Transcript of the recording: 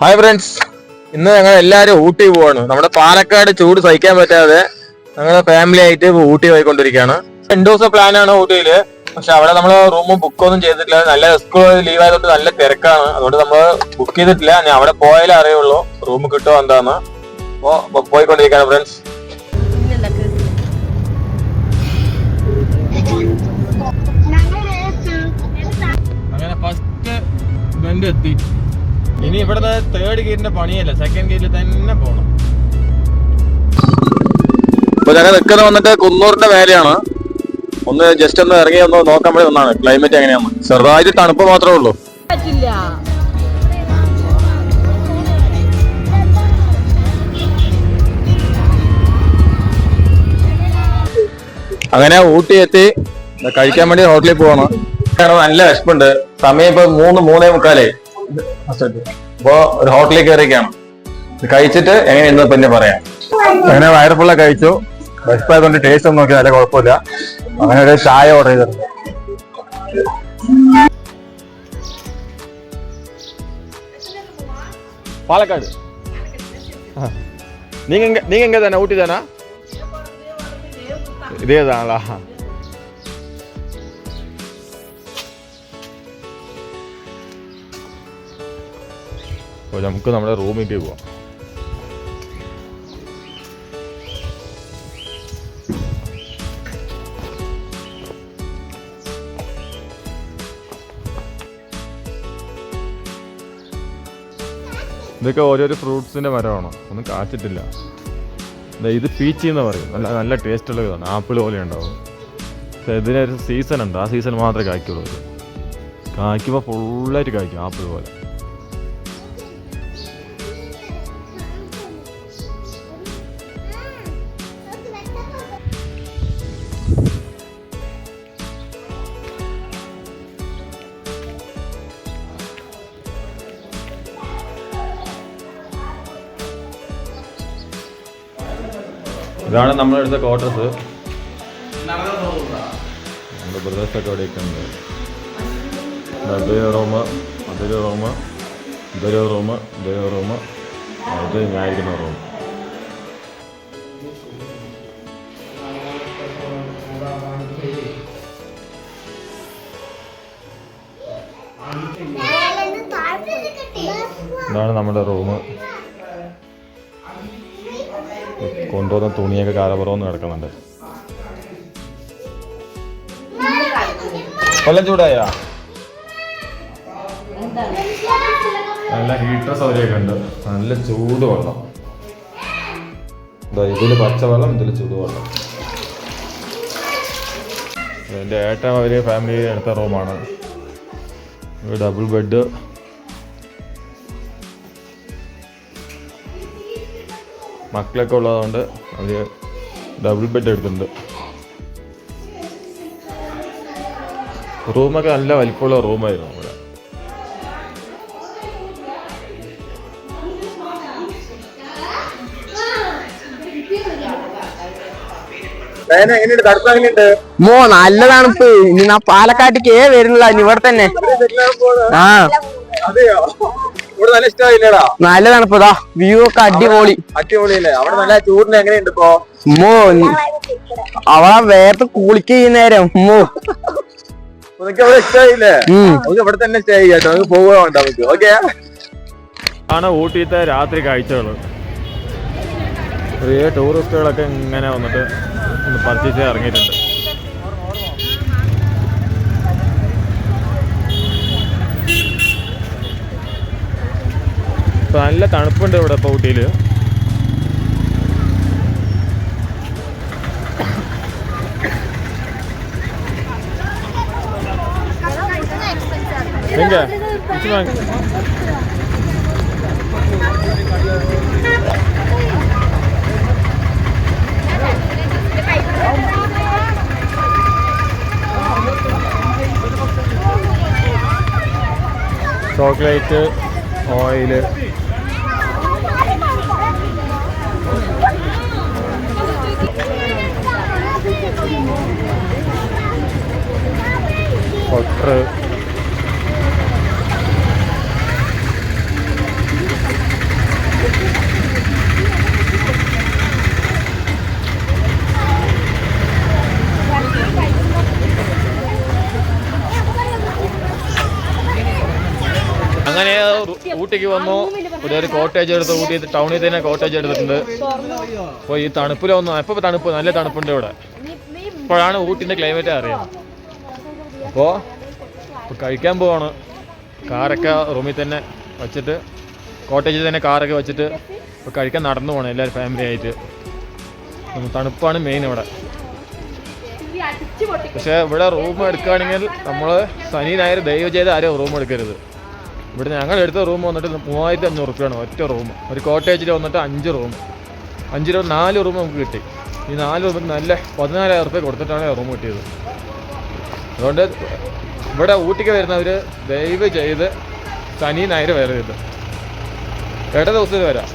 Hi friends ഇന്ന് ഞങ്ങൾ എല്ലാവരും ഊട്ടി പോവാണ്. നമ്മുടെ പാലക്കാട് ചൂട് സഹിക്കാൻ പറ്റാതെ ഞങ്ങൾ ഫാമിലി ആയിട്ട് ഊട്ടി പോയിക്കൊണ്ടിരിക്കുകയാണ്. രണ്ടു ദിവസം ആണ് ഊട്ടിയിൽ. പക്ഷെ അവിടെ നമ്മൾ റൂം ബുക്ക് ഒന്നും ചെയ്തിട്ടില്ല. നല്ല സ്കൂൾ ലീവ് ആയതുകൊണ്ട് നല്ല തിരക്കാണ്. അതുകൊണ്ട് നമ്മൾ ബുക്ക് ചെയ്തിട്ടില്ല. ഞാൻ അവിടെ പോയാലേ അറിയുള്ളൂ റൂം കിട്ടുമോ എന്താന്ന്. അപ്പോ പോയിക്കൊണ്ടിരിക്കുകയാണ് ഫ്രണ്ട്സ് അങ്ങനെ ഫസ്റ്റ് ബെൻഡ് എത്തി. ഇനി ഇവിടുത്തെ തേർഡ് ഗേറ്റിന്റെ പണിയല്ല? സെക്കൻഡ് ഗേറ്റിൽ തന്നെ പോണം. ഇപ്പൊ ഞങ്ങൾ നിൽക്കുന്നത് വന്നിട്ട് കുന്നൂറിന്റെ വേലയാണ് ഒന്ന് ജസ്റ്റ് ഒന്ന് ഇറങ്ങി ഒന്ന് നോക്കാൻ വേണ്ടി വന്നാണ്. ക്ലൈമറ്റ് എങ്ങനെയാണ് ചെറുതായിട്ട് തണുപ്പ് മാത്രമേ ഉള്ളൂ. പറ്റില്ല. അങ്ങനെ ഊട്ടി എത്തി കഴിക്കാൻ വേണ്ടി ഹോട്ടലിൽ പോവാണ്. നല്ല വിശപ്പുണ്ട്. സമയം ഇപ്പൊ മൂന്ന് മൂന്നേ മുക്കാലേ അപ്പോ ഒരു ഹോട്ടലിൽ കയറിയൊക്കെയാണ് കഴിച്ചിട്ട് എങ്ങനെ എങ്ങനെയെന്ന് പിന്നെ പറയാം. അങ്ങനെ വയറപ്പുള്ള കഴിച്ചു. വിശപ്പായതുകൊണ്ട് ടേസ്റ്റ് ഒന്നും നോക്കിയാൽ കുഴപ്പമില്ല. അങ്ങനെ ഒരു ചായ ഓർഡർ ചെയ്തിട്ടുണ്ട്. പാലക്കാട്. നീങ്ങ നിങ്ങ തന്നെ ഊട്ടി തന്നെ? ഇതേതാണല്ലോ. അപ്പോൾ നമുക്ക് നമ്മുടെ റൂമിലേക്ക് പോവാം. ഇതൊക്കെ ഓരോരോ ഫ്രൂട്ട്സിന്റെ മരമാണോ? ഒന്നും കാച്ചിട്ടില്ല. ഇത് പീച്ചി എന്ന് പറയും. നല്ല നല്ല ടേസ്റ്റ് ഉള്ള ഇതാണ്. ആപ്പിൾ പോലെ ഉണ്ടാവും. ഇതിനൊരു സീസൺ ഉണ്ട്. ആ സീസൺ മാത്രമേ കായ്ക്കുള്ളൂ. കായ്ക്കുമ്പോൾ ഫുള്ളായിട്ട് കായ്ക്കും ആപ്പിൾ പോലെ. ഇതാണ് നമ്മളെടുത്ത ക്വാർട്ടേഴ്സ് നമ്മുടെ ബ്രദേഴ്സൊക്കെ അവിടെയൊക്കെ ഉണ്ട് അതൊരു റൂമ് അതൊരു റൂമ് ഇതൊരു റൂമ് ഇതൊരു റൂമ്. അത് ഞാനിരിക്കുന്ന റൂം ഇതാണ് നമ്മുടെ റൂം കൊണ്ടുവന്ന തുണിയൊക്കെ കാലപുറവെന്ന് കിടക്കുന്നുണ്ട്. കൊല്ലം ചൂടായാ? നല്ല ഹീറ്റർ സൗകര്യമൊക്കെ ഉണ്ട്. നല്ല ചൂട് വെള്ളം. ഇതാ ഇതിൽ പച്ചവെള്ളം ഇതിൽ ചൂടുവെള്ളം എന്റെ ഏട്ടൻ അവർ ഫാമിലി എടുത്ത റൂമാണ് ഡബിൾ ബെഡ് മക്കളൊക്കെ ഉള്ളതുകൊണ്ട് അവർ ഡബിൾ ബെഡ് എടുത്തിട്ടുണ്ട്. റൂമൊക്കെ നല്ല വലിപ്പമുള്ള റൂമായിരുന്നു അവിടെ. മോ നല്ല തണുപ്പ്. ഇനി നാ പാലക്കാട്ടേക്ക് വരുന്നില്ല ഇനി ഇവിടെ തന്നെ ആ. അതെയോ? ഇവിടെ നല്ല ഇഷ്ടമായില്ലേടാ നല്ല തണുപ്പതാ വ്യൂ ഒക്കെ അടിപൊളി. അടിപൊളിയല്ലേ? അവിടെ നല്ല ചൂടിന് എങ്ങനെയുണ്ട് ഇപ്പോ? ഉമ്മോ അവളെ വേർത്ത് കുളിക്കുന്ന നേരം ഉമ്മോ. നിനക്ക് അവിടെ ഇഷ്ടമായില്ലേ. നമുക്ക് ഇവിടെ തന്നെ സ്റ്റേ ചെയ്യാട്ടോ നമുക്ക് പോവുക വേണ്ട നമുക്ക്. ഓക്കെ ആണ് ഊട്ടിയത്തെ രാത്രി കാഴ്ചകൾ ചെറിയ ടൂറിസ്റ്റുകളൊക്കെ ഇങ്ങനെ വന്നിട്ട് പർച്ചേസ് ഇറങ്ങിയിട്ടുണ്ട്. നല്ല തണുപ്പുണ്ട് ഇവിടെ ഇപ്പൊ ഊട്ടിയിൽ. എങ്ക ചോക്ലേറ്റ് ഓയിൽ. അങ്ങനെ ഊട്ടിക്ക് വന്നു. ഇവിടെ ഒരു കോട്ടേജ് എടുത്ത് ഊട്ടി ടൗണിൽ തന്നെ കോട്ടേജ് എടുത്തിട്ടുണ്ട്. അപ്പൊ ഈ തണുപ്പിലൊന്നും ഇപ്പോൾ തണുപ്പ് നല്ല തണുപ്പുണ്ട് ഇവിടെ. ഇപ്പോഴാണ് ഊട്ടിന്റെ ക്ലൈമറ്റ് അറിയാം അപ്പോൾ കഴിക്കാൻ പോവാണ്. കാറൊക്കെ റൂമിൽ തന്നെ വെച്ചിട്ട് കോട്ടേജിൽ തന്നെ കാറൊക്കെ വെച്ചിട്ട് ഇപ്പോൾ കഴിക്കാൻ നടന്നു പോകണം എല്ലാവരും ഫാമിലി ആയിട്ട്. തണുപ്പാണ് മെയിൻ ഇവിടെ. പക്ഷേ ഇവിടെ റൂം എടുക്കുകയാണെങ്കിൽ നമ്മൾ ശനി ഞായർ ദയവ് ചെയ്ത് ആരും റൂം എടുക്കരുത്. ഇവിടെ ഞങ്ങൾ എടുത്ത റൂം വന്നിട്ട് മൂവായിരത്തി അഞ്ഞൂറ് റുപ്യാണ് ഒറ്റ റൂം ഒരു കോട്ടേജിൽ വന്നിട്ട് അഞ്ച് റൂം അഞ്ച് റൂം നാല് റൂം നമുക്ക് കിട്ടി. ഈ നാല് റൂമിൽ നല്ല പതിനാലായിരം റുപ്യ കൊടുത്തിട്ടാണ് റൂം കിട്ടിയത്. അതുകൊണ്ട് ഇവിടെ ഊട്ടിക്ക് വരുന്നവർ ദയവ് ചെയ്ത് ശനി ഞായർ വരരുത്. ഇട ദിവസം വരാം.